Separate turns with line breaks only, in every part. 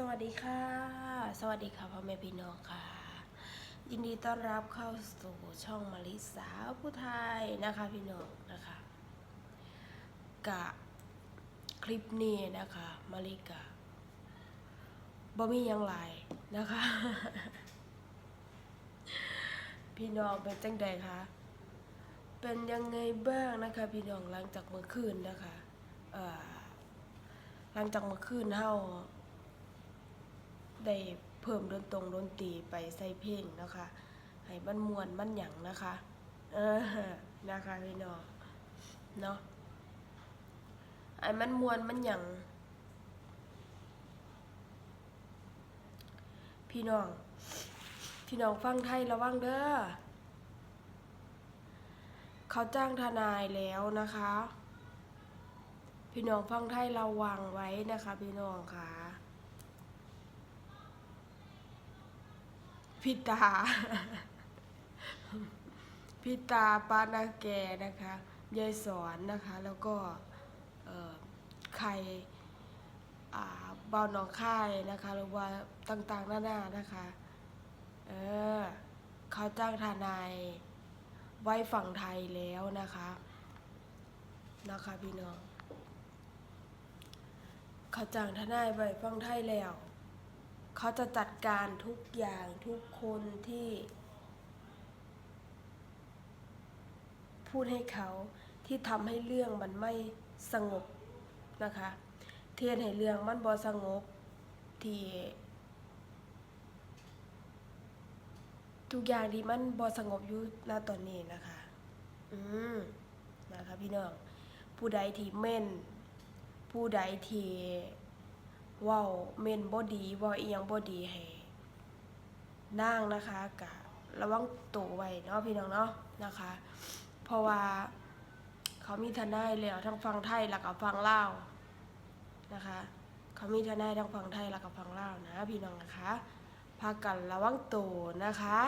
สวัสดีค่ะ สวัสดีค่ะพ่อแม่พี่น้องค่ะ ยินดีต้อนรับเข้าสู่ช่องมาริสาวผู้ไทยนะคะพี่น้องนะคะกะคลิปนี้นะคะมาริกะบ่มียังไรนะคะ พี่น้องเป็นจังใดคะเป็นยังไงบ้างนะคะ พี่น้องหลังจากเมื่อคืนนะคะหลังจากเมื่อคืนเฮา ได้เพิ่มดนตรงดนตรีไปใส่เพลงนะคะให้มันมวนมันหยังนะคะเออนะคะพี่น้องเนาะไอ้มันมวนมันหยังพี่น้องพี่น้องฟังไทยระวังเด้อเขาจ้างทนายแล้วนะคะ พี่น้องฟังไทยระวังไว้นะคะ พี่น้องค่ะ พี่ตา พี่ตาปานาแกนะคะยายสอนนะคะ แล้วก็เอ่อใครเบาหนองค่ายนะคะหรือว่าต่างๆหน้าๆนะคะ เออเขาจ้างทนายไว้ฝั่งไทยแล้วนะคะ นะคะพี่น้อง เขาจ้างทนายไว้ฝั่งไทยแล้ว เขาจะจัดการทุกอย่างทุกคนที่ พูดให้เขาที่ทำให้เรื่องมันไม่สงบนะคะเทียนให้เรื่องมันบอสงบที่ทุกอย่างที่มันบอสงบอยู่ณตอนนี้นะคะ อืมนะคะพี่น้อง ผู้ใดที่เม่น ผู้ใดที่ ว้าเม่นบ่ดีว้าอีหยังบ่ดีให้นางนะคะกะระวังตัวไว้เนาะพี่น้องเนาะนะคะ เพราะว่าเขามีทนายแล้วทั้งฟังไทยแล้วก็ฟังลาวนะคะ เขามีทนายทั้งฟังไทยแล้วก็ฟังลาวนะพี่น้องนะคะพากันระวังตัวนะคะ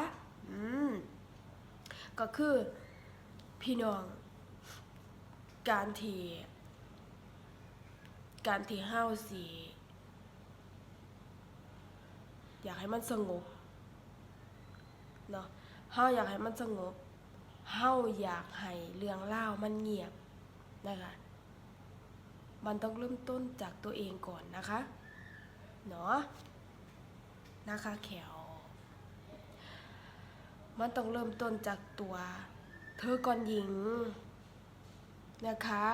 อืมก็คือพี่น้อง การที่การที่ห้าวสี อยากให้มันสงบเนาะเฮาอยากให้มันสงบเฮาอยากให้เรื่องเล่ามันเงียบนะคะมันต้องเริ่มต้นจากตัวเองก่อนนะคะเนาะนะคะแขวมันต้องเริ่มต้นจากตัว เธอก่อนหญิงนะคะ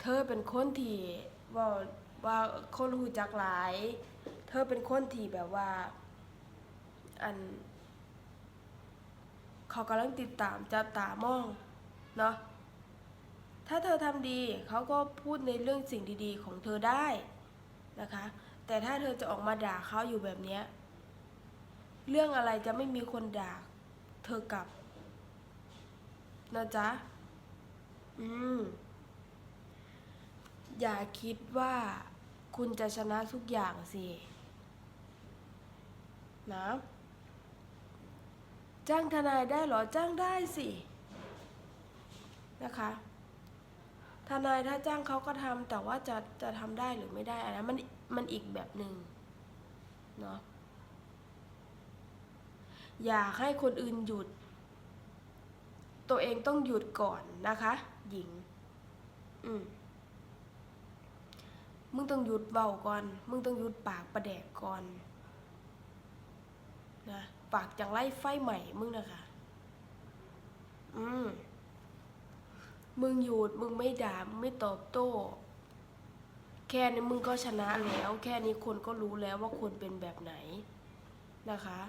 เธอเป็นคนที่ว่าว่าคนหูจักหลาย ธอเป็นคนที่แบบว่า อัน เขากำลังติดตามจับตามองเนาะถ้าเธอทำดีเขาก็พูดในเรื่องสิ่งดีๆของเธอได้นะคะ แต่ถ้าเธอจะออกมาด่าเขาอยู่แบบเนี้ยเรื่องอะไรจะไม่มีคนด่า เธอกลับนะจ๊ะอืมอย่าคิดว่าคุณจะชนะทุกอย่างสิ นะจ้างทนายได้เหรอจ้างได้สินะคะ ทนายถ้าจ้างเขาก็ทำแต่ว่าจะจะทำได้หรือไม่ได้อันนั้นมันมันอีกแบบหนึ่งเนาะอยากให้คนอื่นหยุด ตัวเองต้องหยุดก่อนนะคะ หญิง อืมมึงต้องหยุดเบาก่อน มึงต้องหยุดปากประแดกก่อน นะปากจังไล่ไฟใหม่มึงนะคะอืมมึงหยุดมึงไม่ด่ามึงไม่ตอบโต้ แค่นี้มึงก็ชนะแล้ว แค่นี้คนก็รู้แล้วว่าคนเป็นแบบไหนนะคะ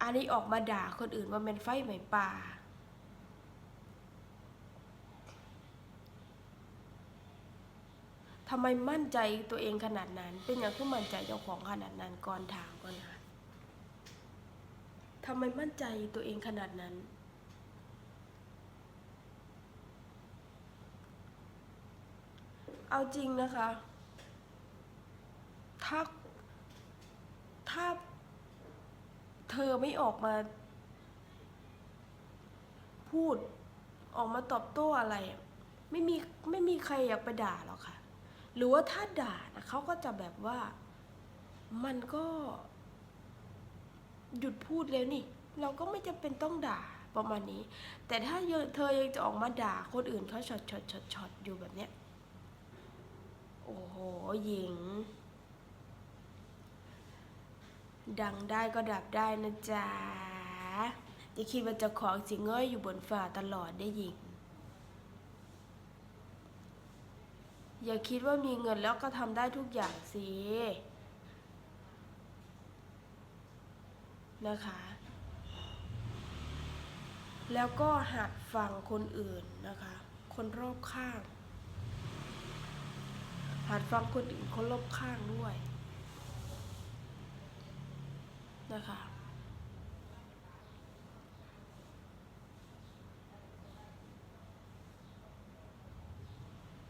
อันนี้ออกมาด่าคนอื่นว่าเป็นไฟไหมป่า ทำไมมั่นใจตัวเองขนาดนั้น เป็นอย่างที่มั่นใจเจ้าของขนาดนั้นก่อนถามก่อนค่ะ ทำไมมั่นใจตัวเองขนาดนั้น เอาจริงนะคะ ถ้า ถ้า เธอไม่ออกมา พูดออกมาตอบโต้อะไร ไม่มี ไม่มีใครอยากไปด่าหรอกค่ะ หรือว่าถ้าด่านะเขาก็จะแบบว่ามันก็ หยุดพูดแล้วนี่ เราก็ไม่จำเป็นต้องด่าประมาณนี้ แต่ถ้าเธอยังจะออกมาด่าคนอื่นเขาช็อตช็อตช็อตช็อตอยู่แบบเนี้ยโอ้โหหญิง ดังได้ก็ดับได้นะจ๊ะอย่าคิดว่าจะของสิเงยอยู่บนฝ่าตลอดได้หญิง อย่าคิดว่ามีเงินแล้วก็ทำได้ทุกอย่างสิ นะคะ แล้วก็หัดฟังคนอื่นนะคะ คนรอบข้าง หัดฟังคนอื่นคนรอบข้างด้วยนะคะ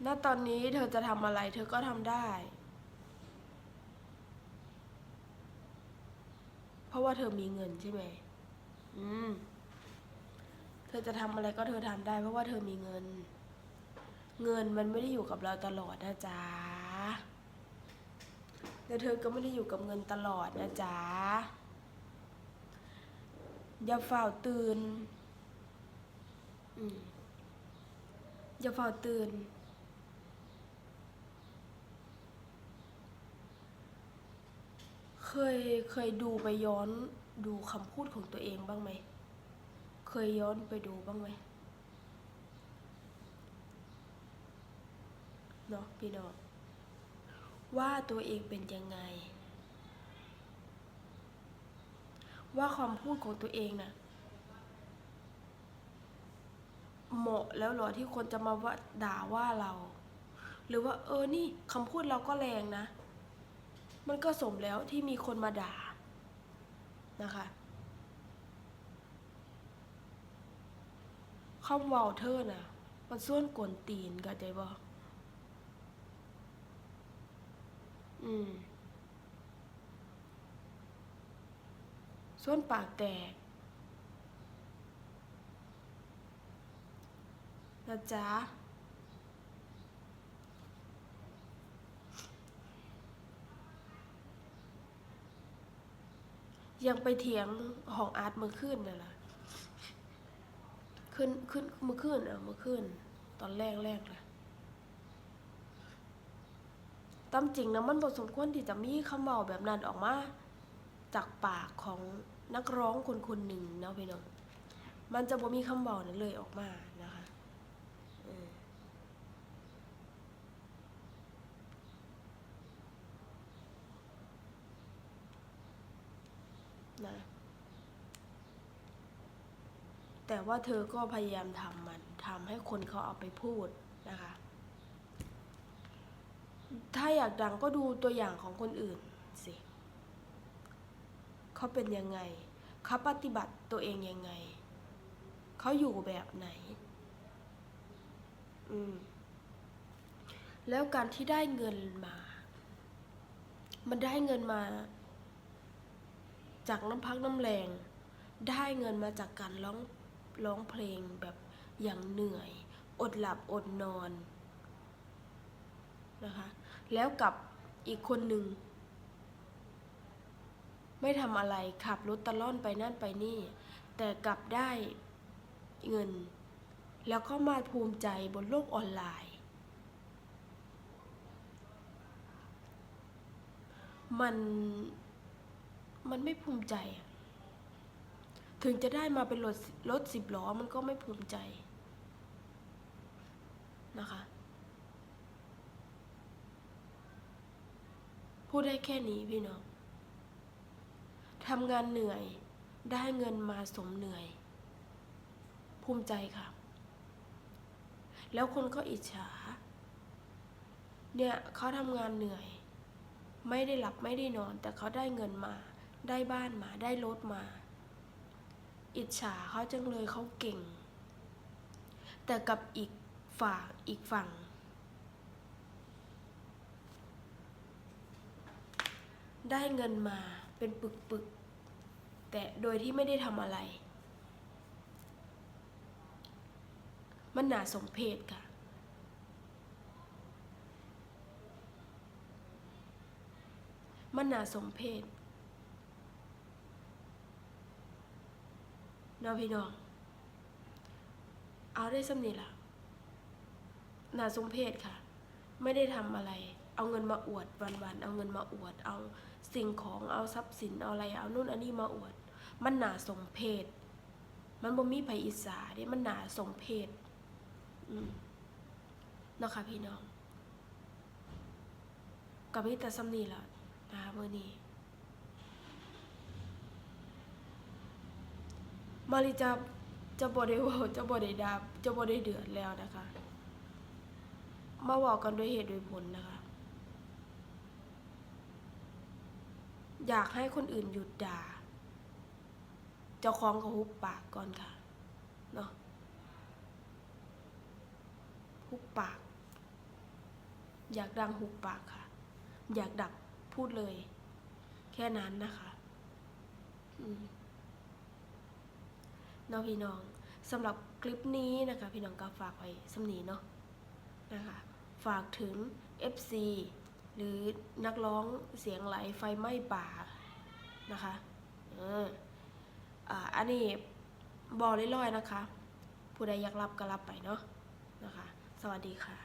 ณตอนนี้เธอจะทำอะไรเธอก็ทำได้ เพ ราะว่าเธอมีเงินใช่ไหมอืม เธอจะทำอะไรก็เธอทำได้ เพราะว่าเธอมีเงิน เงินมันไม่ได้อยู่กับเราตลอดนะจ๊ะแล้วเธอก็ไม่ได้อยู่กับเงินตลอดนะจ๊ะ อย่าเฝ้าตื่น อืมอย่าเฝ้าตื่น เคยเคยดูไปย้อนดูคำพูดของตัวเองบ้างไหม เคยย้อนไปดูบ้างไหมเนาะพี่น้องว่าตัวเองเป็นยังไง ว่าคำพูดของตัวเองน่ะเหมาะแล้วหรอที่คนจะมาว่าด่าว่าเรา หรือว่าเออนี่คำพูดเราก็แรงนะ มันก็สมแล้วที่มีคนมาด่านะคะคำว่าเธอน่ะ มันส่วนกวนตีนเข้าใจบ่อืมส่วนปากแตกนะจ๊ะ ยังไปเถียงห้องอาร์ตเมื่อคืนน่ะล่ะขึ้นขึ้นเมื่อคืนอะเมื่อคืนตอนแรกแรกเลยตามจริงนะมันบทสมควรที่จะมีคำเบาแบบนั้นออกมา จากปากของนักร้องคนคนหนึ่งเนาะพี่น้องมันจะบ่มีคำเบานั้นเลยออกมานะคะเออนะ แต่ว่าเธอก็พยายามทำมันทำให้คนเขาเอาไปพูดนะคะ ถ้าอยากดังก็ดูตัวอย่างของคนอื่นสิเขาเป็นยังไงเขาปฏิบัติตัวเองยังไงเขาอยู่แบบไหน อืม แล้วการที่ได้เงินมา มันได้เงินมา จากน้ำพักน้ำแรง ได้เงินมาจากการร้อง ร้องเพลงแบบอย่างเหนื่อย อดหลับอดนอนนะคะแล้วกับอีกคนหนึ่ง ไม่ทำอะไรขับรถตะล่อนไปนั่นไปนี่ แต่กลับได้เงิน แล้วก็มาภูมิใจบนโลกออนไลน์ มันมันไม่ภูมิใจอะ ถึงจะได้มาเป็นรถรถสิบล้อมันก็ไม่ภูมิใจนะคะ พูดได้แค่นี้พี่น้องทำงานเหนื่อยได้เงินมาสมเหนื่อย ภูมิใจค่ะ แล้วคนก็อิจฉา เนี่ยเขาทำงานเหนื่อย ไม่ได้หลับไม่ได้นอน แต่เขาได้เงินมา ได้บ้านมา ได้รถมา อิจฉาเขาจังเลยเขาเก่ง แต่กับอีกฝ่าอีกฝั่ง ได้เงินมาเป็นปึกปึกๆแต่โดยที่ไม่ได้ทำอะไร มันหนาสมเพชค่ะมันหนาสมเพช นาะพี่น้อง เอาได้สำนีล่ะน่าสมเพชค่ะ ไม่ได้ทำอะไร เอาเงินมาอวดวันๆ เอาเงินมาอวด เอาสิ่งของ เอาทรัพย์สิน เอาอะไร เอานู่นอันนี้มาอวด มันนาสมเพชมันบ่มีไผอิสาเด้มันนาสมเพชอืมเนาะค่ะพี่น้องกับมีแต่สำนีล่ะนะคะมื่อนี้ มาริจะจะบอได้เว่าจะบอได้ดาจะบอได้เดือดแล้วนะคะ มาบอกกันด้วยเหตุด้วยผลนะคะ อยากให้คนอื่นหยุดด่า เจ้าของก็หุบปากก่อนค่ะเนาะหุบปาก อยากดังหุบปากค่ะ อยากดักพูดเลย แค่นั้นนะคะ อืม เน้องพี่น้องสำหรับคลิปนี้นะคะพี่น้องก็ฝากไว้สำนีเนาะนะคะฝากถึง FC หรือนักร้องเสียงไหลไฟไหม้ป่านะคะเอออันนี้บอกลอยๆนะคะ ผู้ใดอยากรับก็รับไปเนาะนะคะ สวัสดีค่ะ